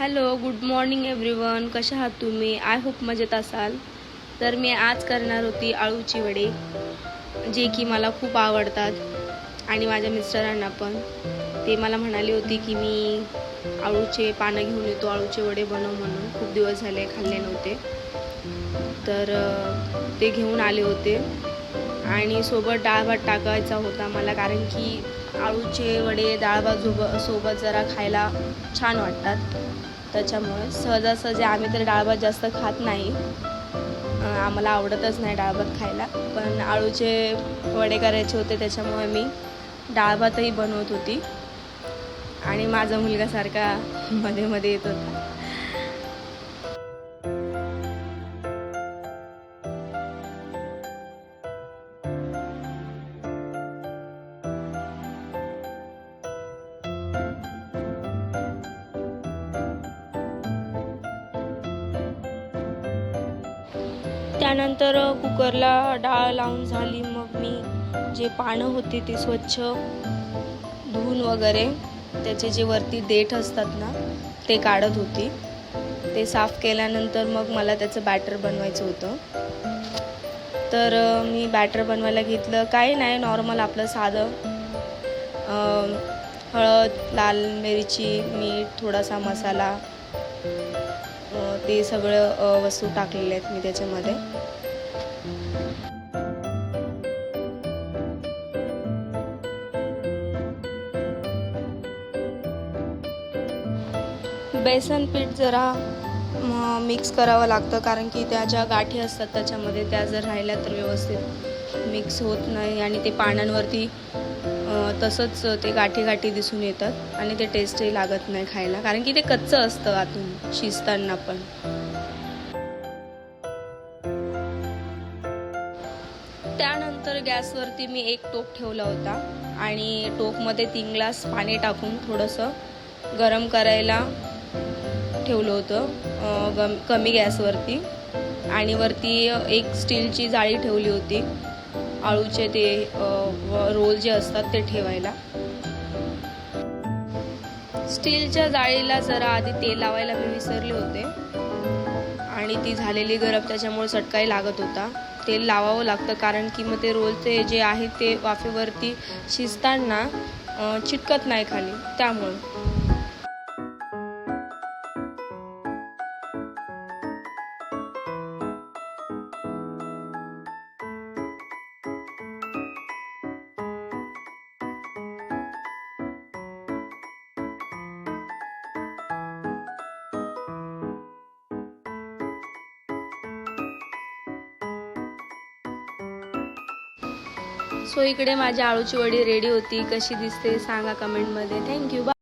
Hello good morning everyone कशा आहात तुम्ही? आय होप मजेत असाल. तर मी आज करणार होती आळूची वडे जे की मला खूप आवडतात आणि माझ्या मिस्टरांना पण. ते मला म्हणाले होते की मी आळूचे पानं घेऊन येतो आळूचे वडे बनव म्हणून. खूप दिवस झाले खाल्ले नव्हते. तर ते घेऊन आले होते. आणि सोबत डाळ भात टाकायचा होता मला कारण की आळूचे वडे डाळ भात सोब- सोबत जरा खायला छान वाटतात. त्याच्यामुळे सहजासहजी आम्ही तर डाळ भात जास्त खात नाही. आम्हाला आवडतच नाही डाळ भात खायला पण आळूचे वडे करायचे होते त्याच्यामुळे मी डाळ भातही बनवत होती. आणि माझा मुलगासारखा मध्ये मध्ये येत होता. त्यानंतर कुकरला डाळ लावून झाली. मग मी जे पानं होती ती स्वच्छ धुवून वगैरे त्याचे जे वरती देठ असतात ना ते काढत होती. ते साफ केल्यानंतर मग मला त्याचं बॅटर बनवायचं होतं. तर मी बॅटर बनवायला घेतलं. काही नाही नॉर्मल आपलं साधं हळद लाल मिरची मीठ थोडासा मसाला ते सगळं वस्तू टाकलेल्या आहेत मी त्याच्यामध्ये. बेसन पीठ जरा मिक्स करावं लागतं कारण की त्या ज्या गाठी असतात त्याच्यामध्ये त्या जर राहिल्या तर व्यवस्थित मिक्स होत नाही आणि ते पानांवरती तसंच ते गाठी गाठी दिसून येतात आणि ते टेस्टही लागत नाही खायला. कारण की ते कच्चं असतं आतून शिजताना पण. त्यानंतर गॅसवरती मी एक टोप ठेवला होता आणि टोपमध्ये तीन ग्लास पाणी टाकून थोडंसं गरम करायला ठेवलं होतं गम कमी गॅसवरती. आणि वरती एक स्टीलची जाळी ठेवली होती. आळूचे ते रोल जे असतात ते ठेवायला. स्टीलच्या जाळीला जरा आधी तेल लावायला मी विसरले होते. आणि ती झालेली गरम त्याच्यामुळे चटकाही लागत होता. तेल लावावं लागतं कारण की मग ते रोलचे जे आहे ते वाफेवरती शिजताना चिटकत नाही खाली. त्यामुळं. सो इकडे माझी आळूची वडी रेडी होती. कशी दिसते सांगा कमेंटमध्ये थँक्यू बाय